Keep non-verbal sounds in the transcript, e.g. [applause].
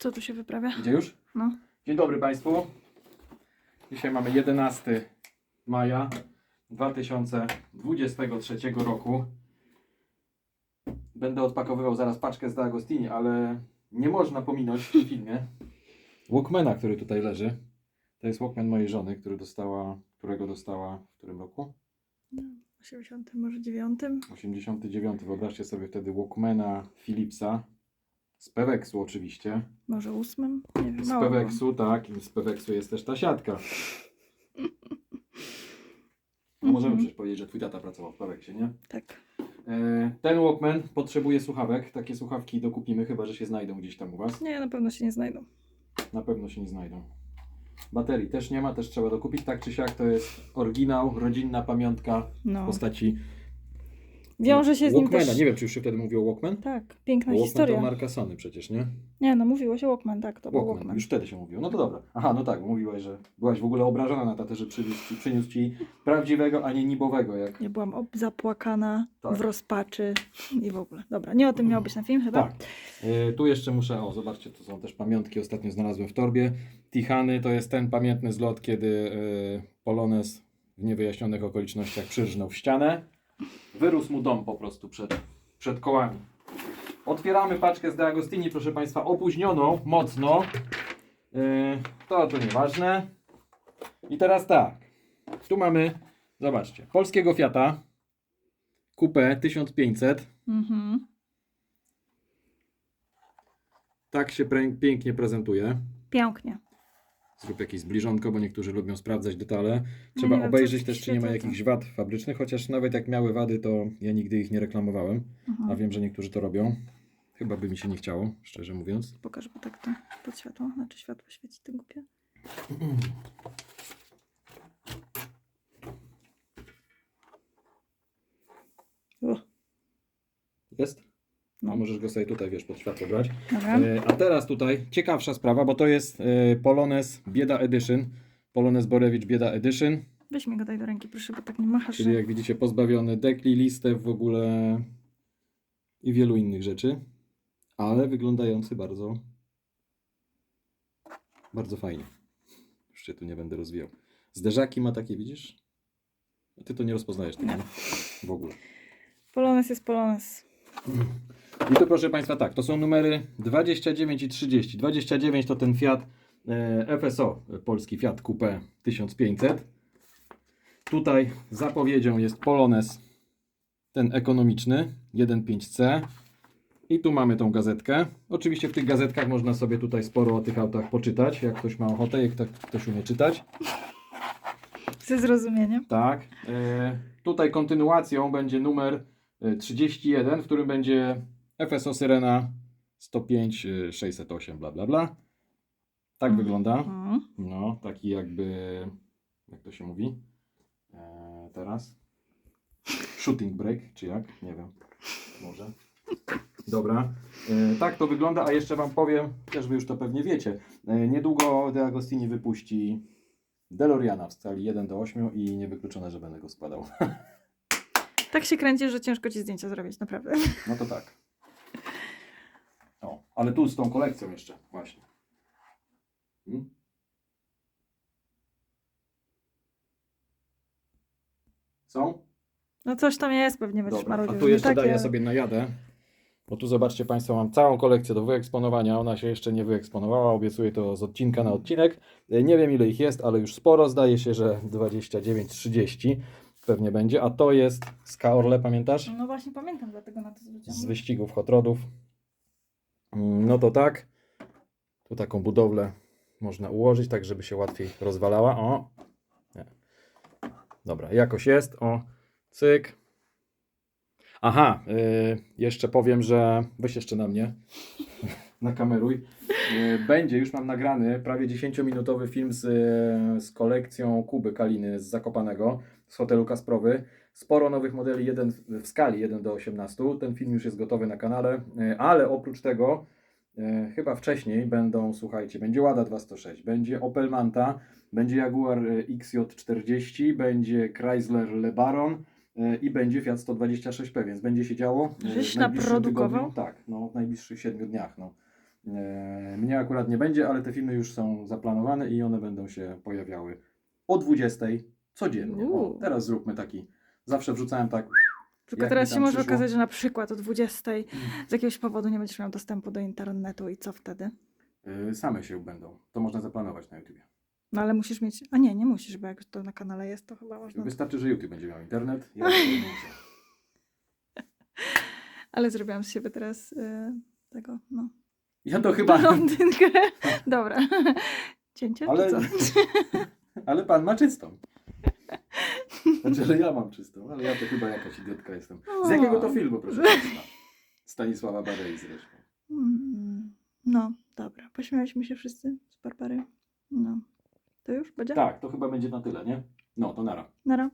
Co tu się wyprawia? Idzie już? No. Dzień dobry Państwu. Dzisiaj mamy 11 maja 2023 roku. Będę odpakowywał zaraz paczkę z D'Agostini, ale nie można pominąć w tym filmie Walkmana, który tutaj leży. To jest Walkman mojej żony, który dostała, którego dostała w którym roku? W 80, może 9? 89. Wyobraźcie sobie wtedy Walkmana Philipsa. Z Peweksu oczywiście. Może 8? Nie wiem. Z mało. Peweksu, tak. I z Peweksu jest też ta siatka. [laughs] No możemy Mhm. przecież powiedzieć, że twój tata pracował w Peweksie, nie? Tak. E, Ten Walkman potrzebuje słuchawek. Takie słuchawki dokupimy, chyba że się znajdą gdzieś tam u Was. Nie, na pewno się nie znajdą. Na pewno się nie znajdą. Baterii też nie ma, też trzeba dokupić. Tak czy siak to jest oryginał, rodzinna pamiątka w No. postaci Wiąże się z nim Walkmana. też... Nie wiem, czy już się wtedy mówiło Walkman? Tak, piękna Bo Walkman historia. to marka Sony przecież, nie? Nie, no mówiło się Walkman, tak, to był Walkman. Walkman. Już wtedy się mówiło. No to dobra. Aha, no tak, mówiłaś, że byłaś w ogóle obrażona na tatę, że przyniósł ci, przyniósł ci prawdziwego, a nie nibowego, jak... Ja byłam ob- zapłakana, Tak. w rozpaczy i w ogóle. Dobra, nie o tym miał być na film chyba? Tak. E, tu jeszcze muszę, o zobaczcie, to są też pamiątki, ostatnio znalazłem w torbie. Tichany to jest ten pamiętny zlot, kiedy e, Polones w niewyjaśnionych okolicznościach przyrżnął w ścianę. Wyrósł mu dom po prostu przed, przed kołami. Otwieramy paczkę z De Agostini, proszę Państwa, opóźnioną mocno. E, to to nieważne. I teraz tak. Tu mamy, zobaczcie, polskiego Fiata. Coupé 1500. Mhm. Tak się pięknie prezentuje. Pięknie. Zrób jakieś zbliżonko, bo niektórzy lubią sprawdzać detale. Trzeba wiem, obejrzeć też, czy nie ma to. jakichś wad fabrycznych, chociaż nawet jak miały wady, to ja nigdy ich nie reklamowałem, Mhm. a wiem, że niektórzy to robią. Chyba by mi się nie chciało, szczerze mówiąc. Pokaż, bo tak to pod światło, znaczy światło świeci, ty głupie. Jest? No. Możesz go sobie tutaj, wiesz, pod światło brać. E, a teraz tutaj ciekawsza sprawa, bo to jest e, Polones Bieda Edition. Polones Borewicz Bieda Edition, Weź mi go daj do ręki, proszę, bo tak nie machasz. czyli jak widzicie pozbawiony dekli, listew w ogóle i wielu innych rzeczy, ale wyglądający bardzo bardzo fajnie. Już cię tu nie będę rozwijał. Zderzaki ma takie, widzisz? Ty to nie rozpoznajesz tego, Nie. nie? W ogóle. Polones jest Polones. I to proszę Państwa tak, to są numery 29 i 30. 29 to ten Fiat e, FSO, e, polski Fiat Coupe 1500. Tutaj zapowiedzią jest Polones, ten ekonomiczny, 1.5C. I tu mamy tą gazetkę. Oczywiście w tych gazetkach można sobie tutaj sporo o tych autach poczytać, jak ktoś ma ochotę, jak tak ktoś umie czytać. Ze zrozumieniem. Tak. E, tutaj kontynuacją będzie numer e, 31, w którym będzie FSO Syrena 105 e, 608 bla bla bla. Tak Mhm. wygląda. Mhm. No, taki jakby jak to się mówi? E, teraz shooting break, czy jak? Nie wiem. Może. Dobra. E, tak to wygląda, a jeszcze wam powiem, też wy już to pewnie wiecie. E, niedługo De Agostini wypuści DeLoreana w skali 1 do 8 i niewykluczone, że będę go składał. [laughs] Tak się kręci, że ciężko ci zdjęcia zrobić, naprawdę. No to tak. Ale tu z tą kolekcją jeszcze, właśnie. Hmm? Są? No coś tam jest, pewnie będziesz Dobra, a marudził. tu że jeszcze takie, daję ale- sobie najadę. Bo tu zobaczcie Państwo, mam całą kolekcję do wyeksponowania. Ona się jeszcze nie wyeksponowała. Obiecuję to z odcinka na odcinek. E, Nie wiem ile ich jest, ale już sporo. Zdaje się, że 29-30 pewnie będzie. A to jest z Kaorle, pamiętasz? No właśnie pamiętam, dlatego na to zwróciłam. z wyścigów hot rodów. Mm, No to tak. Tu taką budowlę można ułożyć, tak żeby się łatwiej rozwalała. O. Nie. Dobra, jakoś jest. O. Cyk. Aha, y, jeszcze powiem, że weź jeszcze na mnie. [laughs] Nakameruj. Y, będzie, już mam nagrany prawie 10-minutowy film z, y, z kolekcją Kuby Kaliny z Zakopanego, z hotelu Kasprowy. Sporo nowych modeli jeden w- skali 1 do 18. Ten film już jest gotowy na kanale, y, ale oprócz tego chyba wcześniej będą, słuchajcie, będzie Lada 206, będzie Opel Manta, będzie Jaguar y, XJ40, będzie Chrysler LeBaron i będzie Fiat 126P, więc będzie się działo. Żeś naprodukował? tygodniu. Tak, no w najbliższych 7 dniach. No. E, mnie akurat nie będzie, ale te filmy już są zaplanowane i one będą się pojawiały o 20 codziennie. O, teraz zróbmy taki. Zawsze wrzucałem tak. Tylko teraz się może przyszło? okazać, że na przykład o 20 z jakiegoś powodu nie będziesz miał dostępu do internetu i co wtedy? y, same się będą. To można zaplanować na YouTubie. No ale musisz mieć. A nie, nie musisz, bo jak to na kanale jest, to chyba można. Wystarczy, że YouTube będzie miał internet. Ja. [laughs] Ale zrobiłam z siebie teraz y, tego, no. Ja to chyba. Blondynkę. [laughs] Dobra. Cięcie? Ale, [laughs] Ale... Pan ma czystą. [laughs] Znaczy, że ja mam czystą, ale ja to chyba jakaś idiotka jestem. Z jakiego to filmu, proszę państwa? Stanisława Barei zresztą. Mm, No, dobra. Pośmialiśmy się wszyscy z Barbary. No. To już będzie? Tak, to chyba będzie na tyle, nie? No, to nara. Nara.